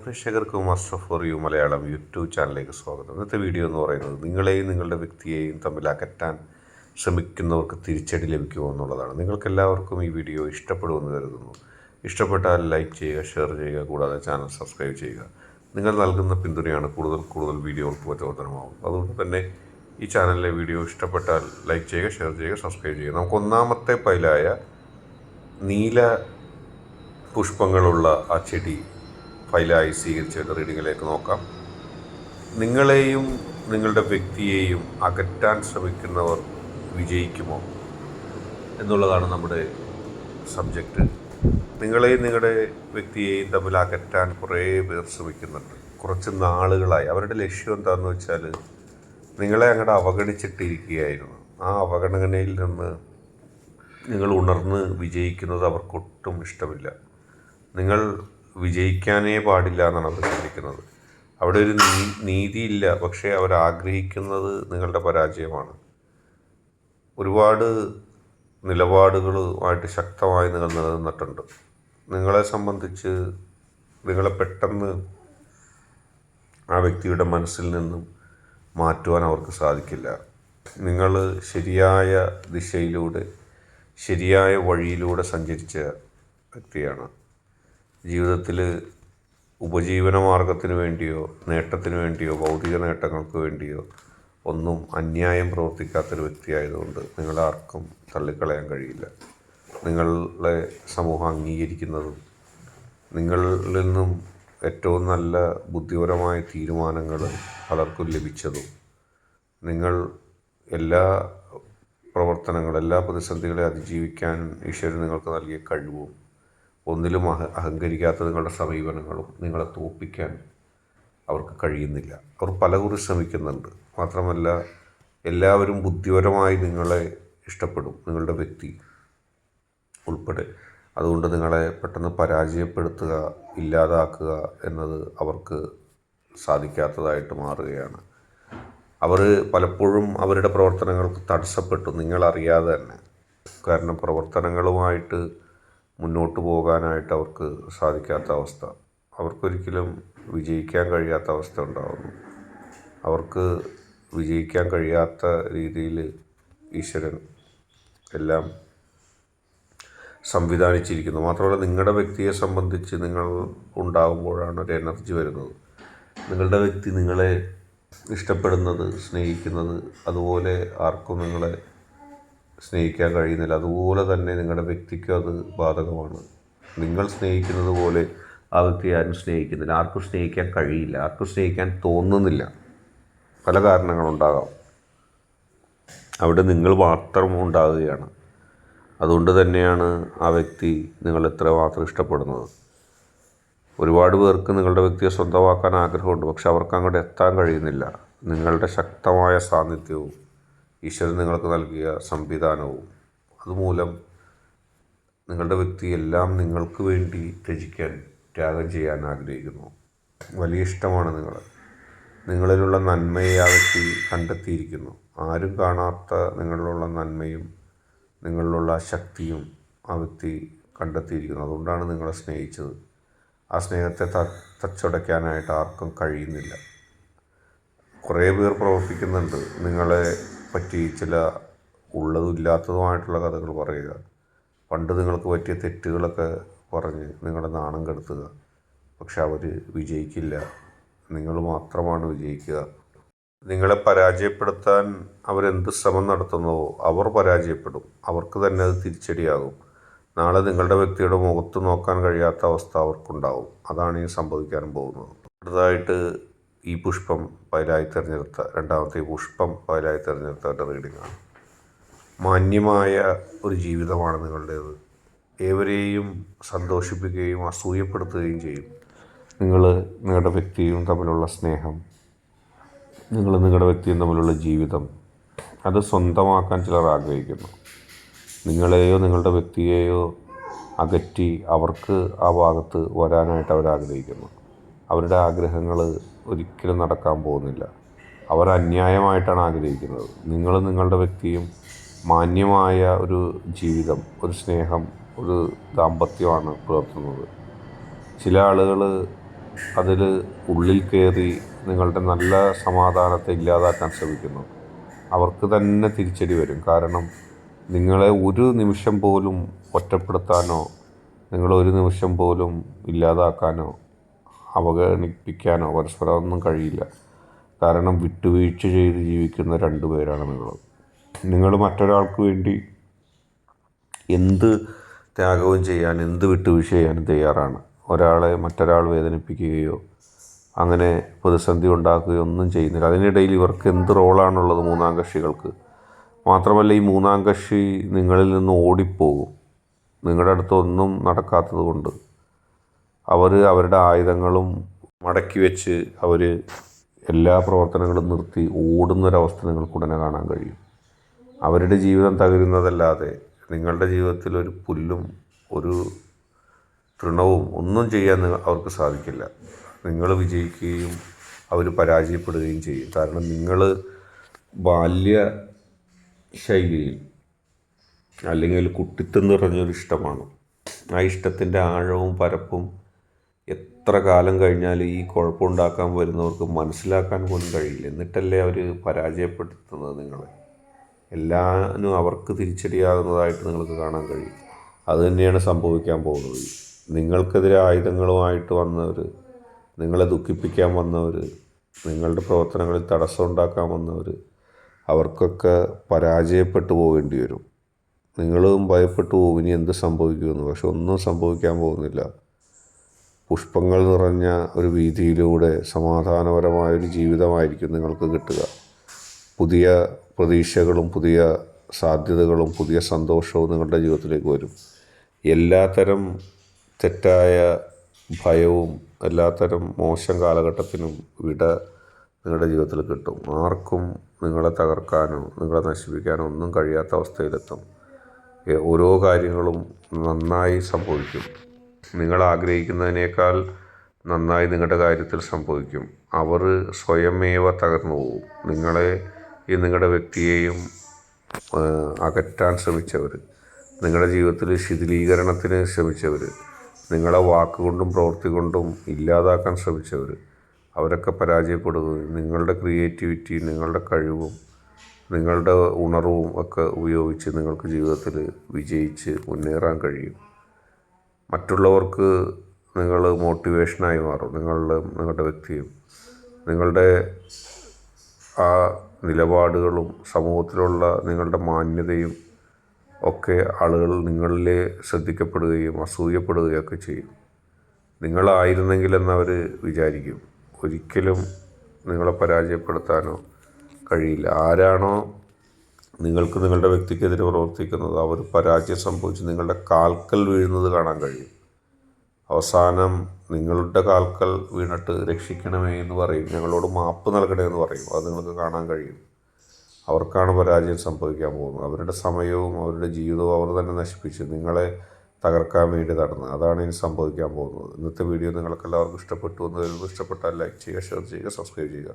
പ്രേക്ഷകർക്ക് master for you Malayalam YouTube ചാനലിലേക്ക് സ്വാഗതം. ഇന്നത്തെ വീഡിയോ എന്ന് പറയുന്നത് നിങ്ങളെയും നിങ്ങളുടെ വ്യക്തിയെയും തമ്മിൽ അകറ്റാൻ ശ്രമിക്കുന്നവർക്ക് തിരിച്ചടി ലഭിക്കുമോ എന്നുള്ളതാണ്. നിങ്ങൾക്കെല്ലാവർക്കും ഈ വീഡിയോ ഇഷ്ടപ്പെടുമെന്ന് കരുതുന്നു. ഇഷ്ടപ്പെട്ടാൽ ലൈക്ക് ചെയ്യുക ഷെയർ ചെയ്യുക കൂടാതെ ചാനൽ സബ്സ്ക്രൈബ് ചെയ്യുക. നിങ്ങൾ നൽകുന്ന പിന്തുണയാണ് കൂടുതൽ കൂടുതൽ വീഡിയോകൾക്ക് പ്രചോദനമാവും അതുകൊണ്ട് തന്നെ ഈ ചാനലിലെ വീഡിയോ ഇഷ്ടപ്പെട്ടാൽ ലൈക്ക് ചെയ്യുക ഷെയർ ചെയ്യുക സബ്സ്ക്രൈബ് ചെയ്യുക. നമുക്ക് ഒന്നാമത്തെ പൈലായ നീല പുഷ്പങ്ങളുള്ള ആ ചെടി ഫയലായി സ്വീകരിച്ച റീഡിങ്ങിലേക്ക് നോക്കാം. നിങ്ങളെയും നിങ്ങളുടെ വ്യക്തിയെയും അകറ്റാൻ ശ്രമിക്കുന്നവർ വിജയിക്കുമോ എന്നുള്ളതാണ് നമ്മുടെ സബ്ജക്റ്റ്. നിങ്ങളെയും നിങ്ങളുടെ വ്യക്തിയെയും തമ്മിൽ അകറ്റാൻ കുറേ പേർ ശ്രമിക്കുന്നുണ്ട്. കുറച്ച് നാളുകളായി. അവരുടെ ലക്ഷ്യം എന്താണെന്ന് വെച്ചാൽ നിങ്ങളെ അങ്ങോട്ട് അവഗണിച്ചിട്ടിരിക്കുകയായിരുന്നു. ആ അവഗണനയിൽ നിന്ന് നിങ്ങൾ ഉണർന്ന് വിജയിക്കുന്നത് അവർക്കൊട്ടും ഇഷ്ടമില്ല. നിങ്ങൾ വിജയിക്കാനേ പാടില്ല എന്നാണ് അവർ ചിന്തിക്കുന്നത്. അവിടെ ഒരു നീതിയില്ല പക്ഷേ അവർ ആഗ്രഹിക്കുന്നത് നിങ്ങളുടെ പരാജയമാണ്. ഒരുപാട് നിലപാടുകളുമായിട്ട് ശക്തമായി നിങ്ങൾ നിലനിന്നിട്ടുണ്ട്. നിങ്ങളെ സംബന്ധിച്ച് നിങ്ങളെ പെട്ടെന്ന് ആ വ്യക്തിയുടെ മനസ്സിൽ നിന്നും മാറ്റുവാൻ അവർക്ക് സാധിക്കില്ല. നിങ്ങൾ ശരിയായ ദിശയിലൂടെ ശരിയായ വഴിയിലൂടെ സഞ്ചരിച്ച വ്യക്തിയാണ്. ജീവിതത്തിൽ ഉപജീവന മാർഗത്തിന് വേണ്ടിയോ നേട്ടത്തിന് വേണ്ടിയോ ഭൗതിക നേട്ടങ്ങൾക്ക് വേണ്ടിയോ ഒന്നും അന്യായം പ്രവർത്തിക്കാത്തൊരു വ്യക്തിയായതുകൊണ്ട് നിങ്ങളാർക്കും തള്ളിക്കളയാൻ കഴിയില്ല. നിങ്ങളെ സമൂഹം അംഗീകരിക്കുന്നതും നിങ്ങളിൽ നിന്നും ഏറ്റവും നല്ല ബുദ്ധിപരമായ തീരുമാനങ്ങൾ പലർക്കും ലഭിച്ചതും നിങ്ങൾ എല്ലാ പ്രവർത്തനങ്ങൾ എല്ലാ പ്രതിസന്ധികളെ അതിജീവിക്കാൻ ഈശ്വരൻ നിങ്ങൾക്ക് നൽകിയ കഴിവും ഒന്നിലും അഹ അഹങ്കരിക്കാത്ത നിങ്ങളുടെ സമീപനങ്ങളും നിങ്ങളെ തോൽപ്പിക്കാൻ അവർക്ക് കഴിയുന്നില്ല. അവർ പലകുറി ശ്രമിക്കുന്നുണ്ട്. മാത്രമല്ല എല്ലാവരും ബുദ്ധിപരമായി നിങ്ങളെ ഇഷ്ടപ്പെടും നിങ്ങളുടെ വ്യക്തി ഉൾപ്പെടെ. അതുകൊണ്ട് നിങ്ങളെ പെട്ടെന്ന് പരാജയപ്പെടുത്തുക ഇല്ലാതാക്കുക എന്നത് അവർക്ക് സാധിക്കാത്തതായിട്ട് മാറുകയാണ്. അവർ പലപ്പോഴും അവരുടെ പ്രവർത്തനങ്ങൾക്ക് തടസ്സപ്പെട്ടു. നിങ്ങളറിയാതെ തന്നെ. കാരണം പ്രവർത്തനങ്ങളുമായിട്ട് മുന്നോട്ട് പോകാനായിട്ട് അവർക്ക് സാധിക്കാത്ത അവസ്ഥ. അവർക്കൊരിക്കലും വിജയിക്കാൻ കഴിയാത്ത അവസ്ഥ ഉണ്ടാകുന്നു അവർക്ക് വിജയിക്കാൻ കഴിയാത്ത രീതിയിൽ ഈശ്വരൻ എല്ലാം സംവിധാനിച്ചിരിക്കുന്നു. മാത്രമല്ല നിങ്ങളുടെ വ്യക്തിയെ സംബന്ധിച്ച് നിങ്ങൾ ഉണ്ടാകുമ്പോഴാണ് ഒരു എനർജി വരുന്നത്. നിങ്ങളുടെ വ്യക്തി നിങ്ങളെ ഇഷ്ടപ്പെടുന്നത് സ്നേഹിക്കുന്നത് അതുപോലെ ആർക്കും നിങ്ങളെ സ്നേഹിക്കാൻ കഴിയുന്നില്ല. അതുപോലെ തന്നെ നിങ്ങളുടെ വ്യക്തിക്കും അത് ബാധകമാണ്. നിങ്ങൾ സ്നേഹിക്കുന്നത് പോലെ ആ വ്യക്തി ആരും സ്നേഹിക്കുന്നില്ല. ആർക്കും സ്നേഹിക്കാൻ കഴിയില്ല. ആർക്കും സ്നേഹിക്കാൻ തോന്നുന്നില്ല. പല കാരണങ്ങളുണ്ടാകാം. അവിടെ നിങ്ങൾ മാത്രം ഉണ്ടാകുകയാണ് അതുകൊണ്ട് തന്നെയാണ് ആ വ്യക്തി നിങ്ങൾ എത്ര മാത്രം ഇഷ്ടപ്പെടുന്നത്. ഒരുപാട് പേർക്ക് നിങ്ങളുടെ വ്യക്തിയെ സ്വന്തമാക്കാൻ ആഗ്രഹമുണ്ട്. പക്ഷെ അവർക്ക് അങ്ങോട്ട് എത്താൻ കഴിയുന്നില്ല. നിങ്ങളുടെ ശക്തമായ സാന്നിധ്യവും ഈശ്വരൻ നിങ്ങൾക്ക് നൽകിയ സംവിധാനവും അതുമൂലം നിങ്ങളുടെ വ്യക്തി എല്ലാം നിങ്ങൾക്ക് വേണ്ടി ത്യജിക്കാൻ ത്യാഗം ചെയ്യാൻ ആഗ്രഹിക്കുന്നു. വലിയ ഇഷ്ടമാണ് നിങ്ങൾ നിങ്ങളിലുള്ള നന്മയെ ആ വ്യക്തി കണ്ടെത്തിയിരിക്കുന്നു. ആരും കാണാത്ത നിങ്ങളിലുള്ള നന്മയും നിങ്ങളിലുള്ള ശക്തിയും ആ വ്യക്തി കണ്ടെത്തിയിരിക്കുന്നു. അതുകൊണ്ടാണ് നിങ്ങളെ സ്നേഹിച്ചത്. ആ സ്നേഹത്തെ ത തച്ചുടയ്ക്കാനായിട്ട് ആർക്കും കഴിയുന്നില്ല. കുറേ പേർ പ്രവർത്തിക്കുന്നുണ്ട്. നിങ്ങളെ പറ്റി ചില ഉള്ളതും ഇല്ലാത്തതുമായിട്ടുള്ള കഥകൾ പറയുക. പണ്ട് നിങ്ങൾക്ക് പറ്റിയ തെറ്റുകളൊക്കെ പറഞ്ഞ് നിങ്ങളുടെ നാണം കെടുത്തുക. പക്ഷെ അവർ വിജയിക്കില്ല. നിങ്ങൾ മാത്രമാണ് വിജയിക്കുക. നിങ്ങളെ പരാജയപ്പെടുത്താൻ അവരെന്ത് ശ്രമം നടത്തുന്നുവോ അവർ പരാജയപ്പെടും. അവർക്ക് തന്നെ അത് തിരിച്ചടിയാകും. നാളെ നിങ്ങളുടെ വ്യക്തിയുടെ മുഖത്ത് നോക്കാൻ കഴിയാത്ത അവസ്ഥ അവർക്കുണ്ടാവും. അതാണ് ഈ സംഭവിക്കാൻ പോകുന്നത്. അടുത്തതായിട്ട് ഈ പുഷ്പം പയലായി തിരഞ്ഞെടുത്ത രണ്ടാമത്തെ പുഷ്പം പയലായി തിരഞ്ഞെടുത്തവരുടെ റീഡിങ്ങാണ് മാന്യമായ ഒരു ജീവിതമാണ് നിങ്ങളുടേത്. ഏവരെയും സന്തോഷിപ്പിക്കുകയും അസൂയപ്പെടുത്തുകയും ചെയ്യും. നിങ്ങൾ നിങ്ങളുടെ വ്യക്തിയും തമ്മിലുള്ള സ്നേഹം നിങ്ങൾ നിങ്ങളുടെ വ്യക്തിയും തമ്മിലുള്ള ജീവിതം അത് സ്വന്തമാക്കാൻ ചിലർ ആഗ്രഹിക്കുന്നു. നിങ്ങളെയോ നിങ്ങളുടെ വ്യക്തിയെയോ അകറ്റി അവർക്ക് ആ ഭാഗത്ത് വരാനായിട്ട് അവർ ആഗ്രഹിക്കുന്നു അവരുടെ ആഗ്രഹങ്ങൾ ഒരിക്കലും നടക്കാൻ പോകുന്നില്ല. അവർ അന്യായമായിട്ടാണ് ആഗ്രഹിക്കുന്നത്. നിങ്ങൾ നിങ്ങളുടെ വ്യക്തിയും മാന്യമായ ഒരു ജീവിതം ഒരു സ്നേഹം ഒരു ദാമ്പത്യമാണ് പുലർത്തുന്നത്. ചില ആളുകൾ അതിൽ ഉള്ളിൽ കയറി നിങ്ങളുടെ നല്ല സമാധാനത്തെ ഇല്ലാതാക്കാൻ ശ്രമിക്കുന്നു. അവർക്ക് തന്നെ തിരിച്ചടി വരും. കാരണം നിങ്ങളെ ഒരു നിമിഷം പോലും ഒറ്റപ്പെടുത്താനോ നിങ്ങളെ ഒരു നിമിഷം പോലും ഇല്ലാതാക്കാനോ അവഗണിപ്പിക്കാനോ പരസ്പരം ഒന്നും കഴിയില്ല. കാരണം വിട്ടുവീഴ്ച ചെയ്ത് ജീവിക്കുന്ന രണ്ടു പേരാണ് നിങ്ങൾ നിങ്ങൾ മറ്റൊരാൾക്ക് വേണ്ടി എന്ത് ത്യാഗവും ചെയ്യാൻ എന്ത് വിട്ടുവീഴ്ച ചെയ്യാനും തയ്യാറാണ്? ഒരാളെ മറ്റൊരാൾ വേദനിപ്പിക്കുകയോ അങ്ങനെ പ്രതിസന്ധി ഉണ്ടാക്കുകയോ ഒന്നും ചെയ്യുന്നില്ല. അതിനിടയിൽ ഇവർക്ക് എന്ത് റോളാണുള്ളത് മൂന്നാം കക്ഷികൾക്ക്? മാത്രമല്ല ഈ മൂന്നാം കക്ഷി നിങ്ങളിൽ നിന്ന് ഓടിപ്പോകും. നിങ്ങളുടെ അടുത്തൊന്നും നടക്കാത്തത് കൊണ്ട് അവർ അവരുടെ ആയുധങ്ങളും മടക്കി വെച്ച് അവർ എല്ലാ പ്രവർത്തനങ്ങളും നിർത്തി ഓടുന്നൊരവസ്ഥ നിങ്ങൾക്ക് ഉടനെ കാണാൻ കഴിയും. അവരുടെ ജീവിതം തകരുന്നതല്ലാതെ നിങ്ങളുടെ ജീവിതത്തിൽ ഒരു പുല്ലും ഒരു തൃണവും ഒന്നും ചെയ്യാൻ അവർക്ക് സാധിക്കില്ല. നിങ്ങൾ വിജയിക്കുകയും അവർ പരാജയപ്പെടുകയും ചെയ്യും. കാരണം നിങ്ങൾ ബാല്യ ശൈലിയിൽ അല്ലെങ്കിൽ കുട്ടിത്തം നിറഞ്ഞൊരു ഇഷ്ടമാണ് ആ ഇഷ്ടത്തിന്റെ ആഴവും പരപ്പും എത്ര കാലം കഴിഞ്ഞാൽ ഈ കുഴപ്പമുണ്ടാക്കാൻ വരുന്നവർക്ക് മനസ്സിലാക്കാൻ പോലും കഴിയില്ല. എന്നിട്ടല്ലേ അവർ പരാജയപ്പെടുത്തുന്നത് നിങ്ങളെ? എല്ലാനും അവർക്ക് തിരിച്ചടിയാകുന്നതായിട്ട് നിങ്ങൾക്ക് കാണാൻ കഴിയും. അതുതന്നെയാണ് സംഭവിക്കാൻ പോകുന്നത്. നിങ്ങൾക്കെതിരെ ആയുധങ്ങളുമായിട്ട് വന്നവർ നിങ്ങളെ ദുഃഖിപ്പിക്കാൻ വന്നവർ നിങ്ങളുടെ പ്രവർത്തനങ്ങളിൽ തടസ്സം ഉണ്ടാക്കാൻ വന്നവർ അവർക്കൊക്കെ പരാജയപ്പെട്ടു പോകേണ്ടി വരും. നിങ്ങളും ഭയപ്പെട്ടു പോകും. ഇനി എന്ത് സംഭവിക്കുമെന്ന്. പക്ഷെ ഒന്നും സംഭവിക്കാൻ പോകുന്നില്ല. പുഷ്പങ്ങൾ നിറഞ്ഞ ഒരു വീതിയിലൂടെ സമാധാനപരമായൊരു ജീവിതമായിരിക്കും നിങ്ങൾക്ക് കിട്ടുക. പുതിയ പ്രതീക്ഷകളും പുതിയ സാധ്യതകളും പുതിയ സന്തോഷവും നിങ്ങളുടെ ജീവിതത്തിലേക്ക് വരും. എല്ലാത്തരം തെറ്റായ ഭയവും എല്ലാത്തരം മോശം കാലഘട്ടത്തിനും വിട നിങ്ങളുടെ ജീവിതത്തിൽ കിട്ടും. ആർക്കും നിങ്ങളെ തകർക്കാനോ നിങ്ങളെ നശിപ്പിക്കാനോ ഒന്നും കഴിയാത്ത അവസ്ഥയിലെത്തും. ഓരോ കാര്യങ്ങളും നന്നായി സംഭവിക്കും. നിങ്ങൾ ആഗ്രഹിക്കുന്നതിനേക്കാൾ നന്നായി നിങ്ങളുടെ കാര്യത്തിൽ സംഭവിക്കും. അവർ സ്വയമേവ തകർന്നു പോകും നിങ്ങളെ ഈ നിങ്ങളുടെ വ്യക്തിയെയും അകറ്റാൻ ശ്രമിച്ചവർ നിങ്ങളുടെ ജീവിതത്തിൽ ശിഥിലീകരണത്തിന് ശ്രമിച്ചവർ നിങ്ങളെ വാക്കുകൊണ്ടും പ്രവൃത്തി കൊണ്ടും ഇല്ലാതാക്കാൻ ശ്രമിച്ചവർ അവരൊക്കെ പരാജയപ്പെടുകയും നിങ്ങളുടെ ക്രിയേറ്റിവിറ്റി നിങ്ങളുടെ കഴിവും നിങ്ങളുടെ ഉണർവും ഒക്കെ ഉപയോഗിച്ച് നിങ്ങൾക്ക് ജീവിതത്തിൽ വിജയിച്ച് മുന്നേറാൻ കഴിയും. മറ്റുള്ളവർക്ക് നിങ്ങൾ മോട്ടിവേഷനായി മാറും. നിങ്ങളുടെ നിങ്ങളുടെ വ്യക്തിയും. നിങ്ങളുടെ ആ നിലപാടുകളും സമൂഹത്തിലുള്ള നിങ്ങളുടെ മാന്യതയും ഒക്കെ ആളുകൾ നിങ്ങളിലെ ശ്രദ്ധിക്കപ്പെടുകയും അസൂയപ്പെടുകയൊക്കെ ചെയ്യും. നിങ്ങളായിരുന്നെങ്കിൽ എന്നവർ വിചാരിക്കും. ഒരിക്കലും നിങ്ങളെ പരാജയപ്പെടുത്താനോ കഴിയില്ല. ആരാണോ നിങ്ങൾക്ക് നിങ്ങളുടെ വ്യക്തിക്കെതിരെ പ്രവർത്തിക്കുന്നത് അവർ പരാജയം സംഭവിച്ച് നിങ്ങളുടെ കാൽക്കൽ വീഴുന്നത് കാണാൻ കഴിയും. അവസാനം നിങ്ങളുടെ കാൽക്കൽ വീണിട്ട് രക്ഷിക്കണമേ എന്ന് പറയും. ഞങ്ങളോട് മാപ്പ് നൽകണേ എന്ന് പറയും. അത് നിങ്ങൾക്ക് കാണാൻ കഴിയും. അവർക്കാണ് പരാജയം സംഭവിക്കാൻ പോകുന്നത്. അവരുടെ സമയവും അവരുടെ ജീവിതവും അവർ തന്നെ നശിപ്പിച്ച് നിങ്ങളെ തകർക്കാൻ വേണ്ടി നടന്ന് അതാണ് ഇനി സംഭവിക്കാൻ പോകുന്നത്. ഇന്നത്തെ വീഡിയോ നിങ്ങൾക്കെല്ലാവർക്കും ഇഷ്ടപ്പെട്ടു എന്ന് കരുതുന്നു. ഇഷ്ടപ്പെട്ടാൽ ലൈക്ക് ചെയ്യുക ഷെയർ ചെയ്യുക സബ്സ്ക്രൈബ് ചെയ്യുക.